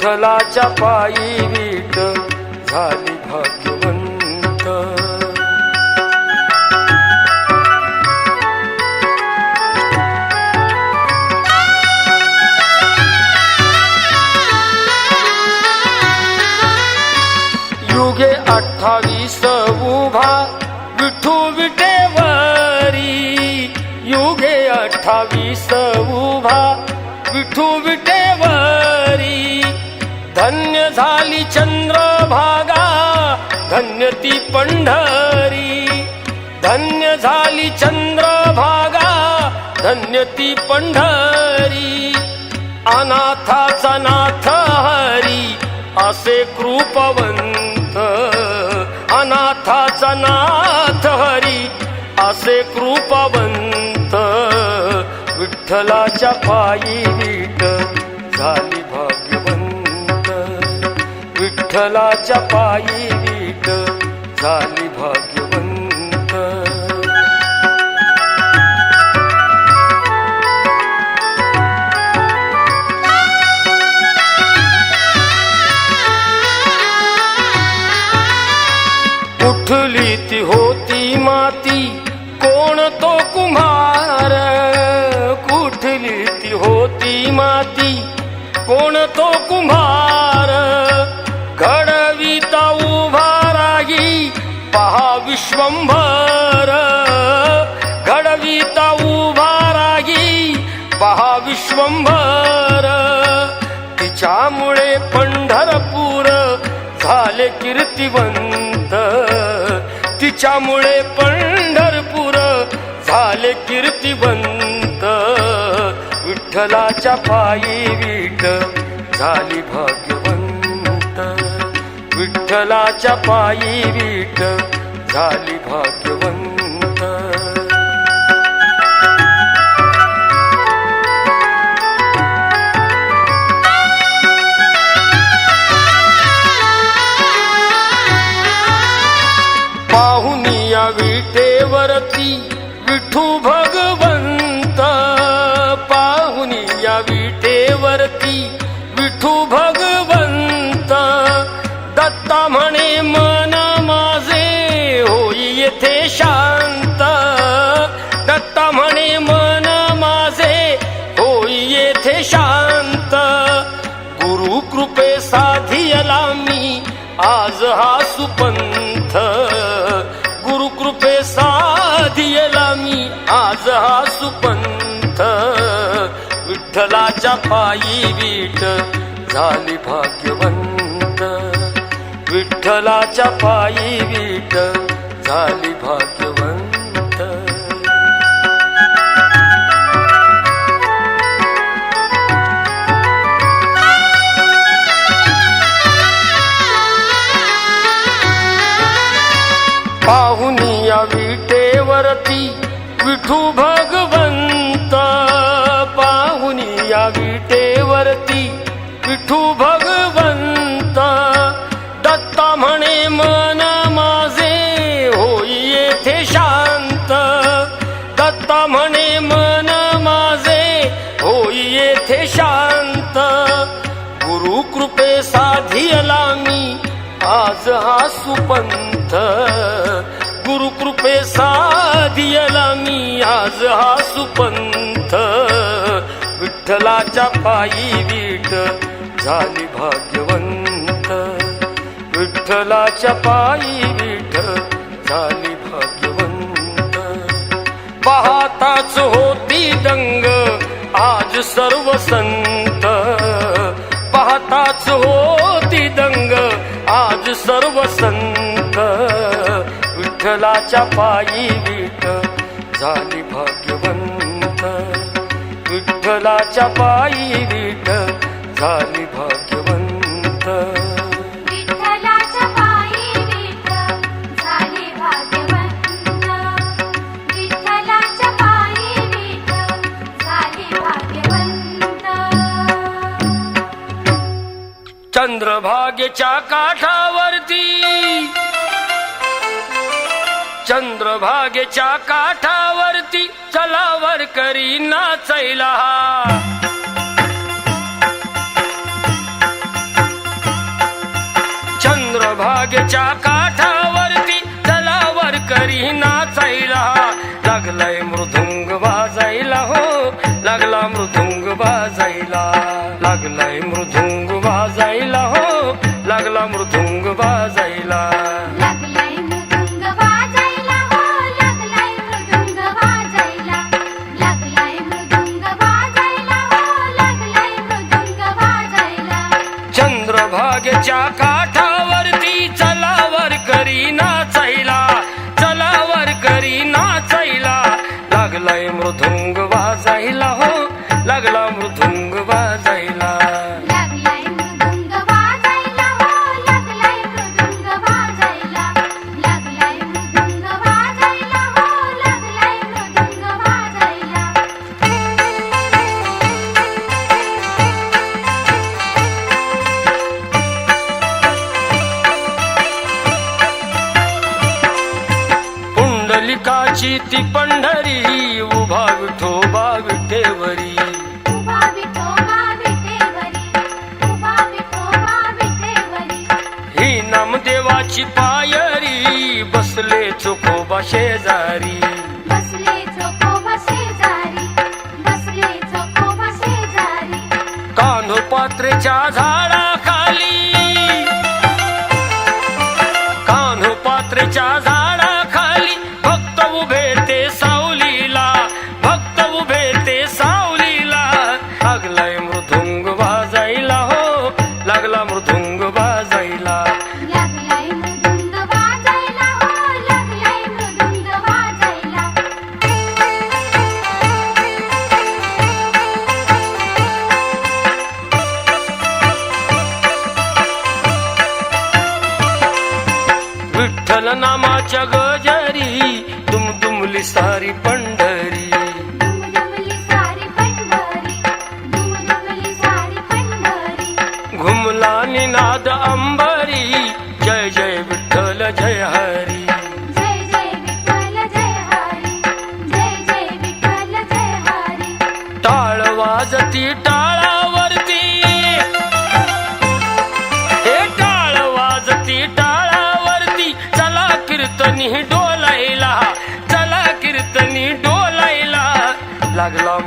विठ्ठलाच्या पायी वीट झाली भाग्यवंत. युगे अठ्ठावीस उभा विठू विटेवरी. युगे अठ्ठावीस चंद्रभागा धन्य ती पंढरी. धन्य झाली चंद्रभागा धन्य ती पंढरी. अनाथाचा नाथ हरी असे कृपवंत. अनाथाचा नाथ हरी असे कृपवंत. विठ्ठलाच्या पायी विठ झाली विठ्ठलाच्या पायी विठ झाली भाग्यवंत. कुठली विश्वंभर तिच्यामुळे पंढरपूर झाले कीर्तिवंत. तिच्यामुळे पंढरपूर झाले कीर्तिवंत. विठ्ठलाच्या पायी वीट झाली भाग्यवंत. विठ्ठलाच्या पायी वीट झाली भाग्यवंत. आज हा सुपंथ विठ्ठलाच्या पायी वीट झाली भाग्यवंत. विठ्ठलाच्या पायी वीट झाली भाग्यवंत. पाहुनी या विटेवरती विठू भगवंत पाहुनी या विटेवरती. विठू भगवंत दत्ता म्हणे मन माझे होई येथे शांत. दत्ता म्हणे मन माझे होई येथे शांत. गुरु कृपे साधियला मी आज हा सुपंथ. गुरु कृपे साधियला मी आज हा सुपंथ. विठ्ठलाच्या पायी वीट झाली भाग्यवंत. विठ्ठलाच्या पायी विठ झाली भाग्यवंत. पाहताच होती दंग आज सर्व संत कुणाच्या पायी वीट झाली भाग्यवंत. विठ्ठलाच्या पायी वीट झाली भाग्यवंत. चंद्रभागेच्या काठावरती चंद्रभागेच्या काठावरती चलावर करी नाचैला चंद्रभागेच्या काठावरती चलावर करी नाचैला लागलाय मृदुंग वाजायला हो लागला मृदुंग वाजायला. लागलाय मृदुंग वाजायला हो लागला मृदुंग वाजायला. Georgia. शेजारी. बसले पात्रेच्या झा नामाच्या गजारी दुमदुमली सारी पंढ कीर्तनी डोलायला चला कीर्तनी डोलायला. लागला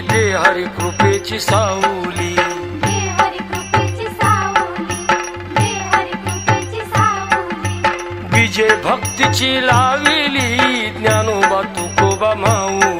दे हरी कृपेची साऊली विजय भक्तीची लाविली. ज्ञानोबा तुकोबा माऊ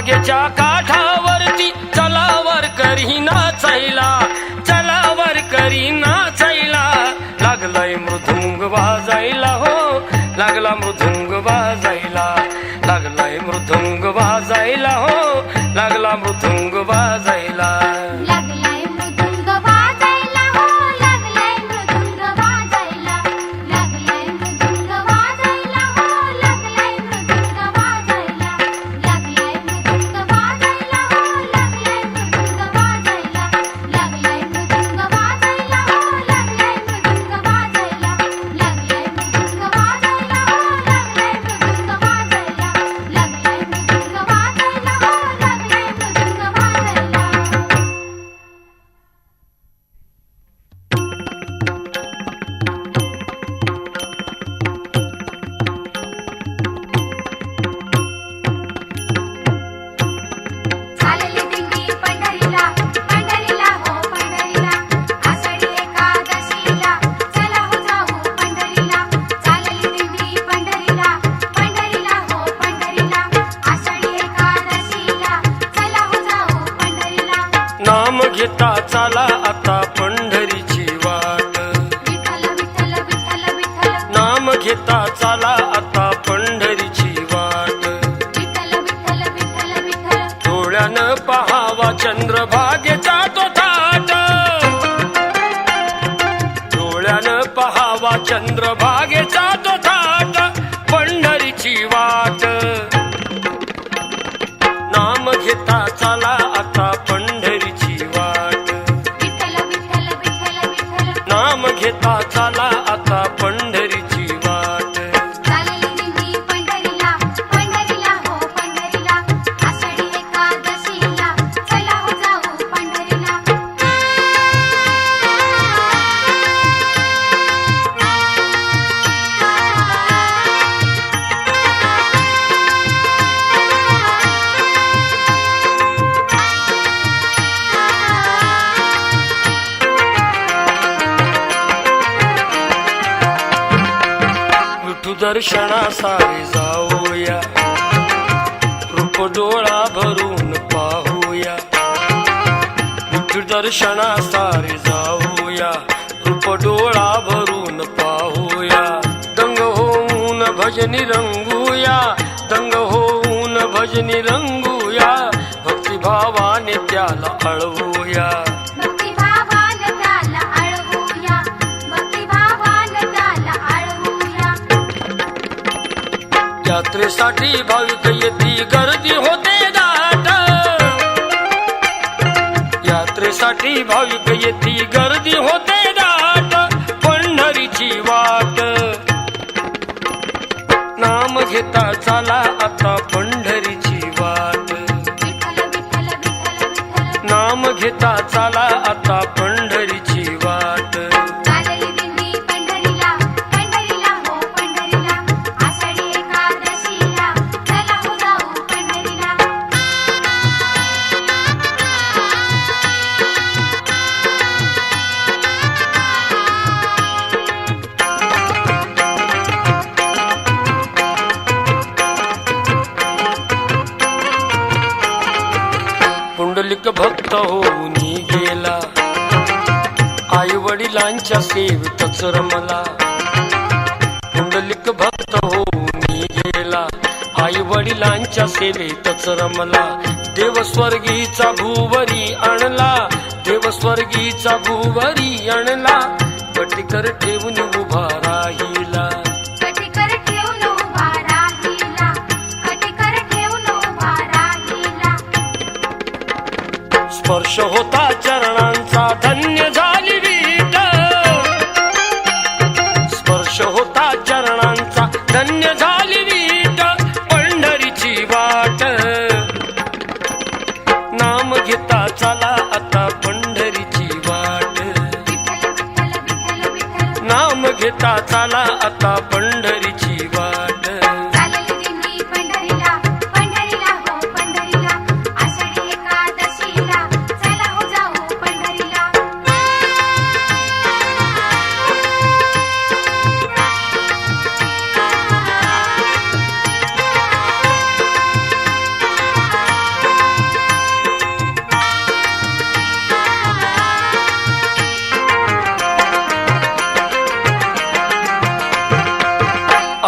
बागेच्या काठावरती चलावर करी नाचायला चलावर करी चैला. लागलाय मृदुंग वाजायला हो लागला मृदुंग वाजायला लागलाय मृदुंग वाजायला हो. गावा चंद्रभागेचा तो दर्शनासाठी जाऊया. रूप डोळा भरून पाहूया. दर्शनासाठी जाऊया. रूप डोळा भरून पाहूया. दंग होऊन भजनी रंगूया. दंग होऊन भजनी रंगूया. भक्तिभावाने त्याला अळवूया. यात्रेसाठी भाविक येती गर्दी होते दाट. यात्रेसाठी भाविक येती गर्दी होते दाट. पंढरीची वाट. नाम घेता चाला आता पंढरीची वाट. नाम घेता चाला आता वडिलांच्या सेवतच रमला. कुंडलिक भक्त हो मी गेला. आई वडिलांच्या सेवेतच रमला. देवस्वर्गीचा भूवरी आणला. देवस्वर्गीचा भूवरी आणला. पटकर ठेवून उभा राहिला. स्पर्श होता चरणांचा. धन्य झाली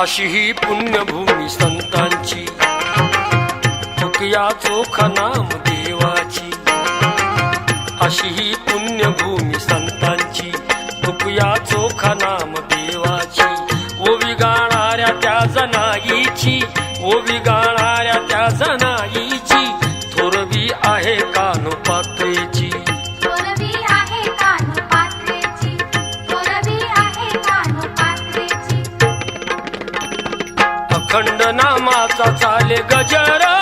अशी ही पुण्यभूमी संतांची. चोखा नाम देवाची. अशी ही पुण्यभूमी संतांची. तुकया चोखा नाम देवाची. ओवी गाणाऱ्या त्या जनाईची. ओवी गाणाऱ्या त्या जनाईची. थोरवी आहे का चाले गजरा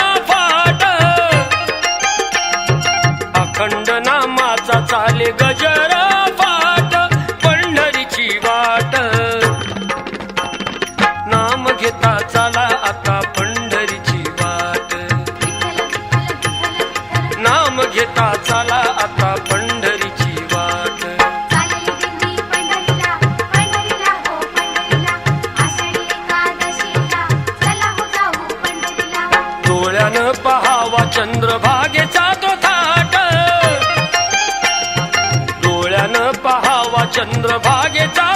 चंद्रभागेचा तो थाट. डोळ्यानं पहावा चंद्रभागेचा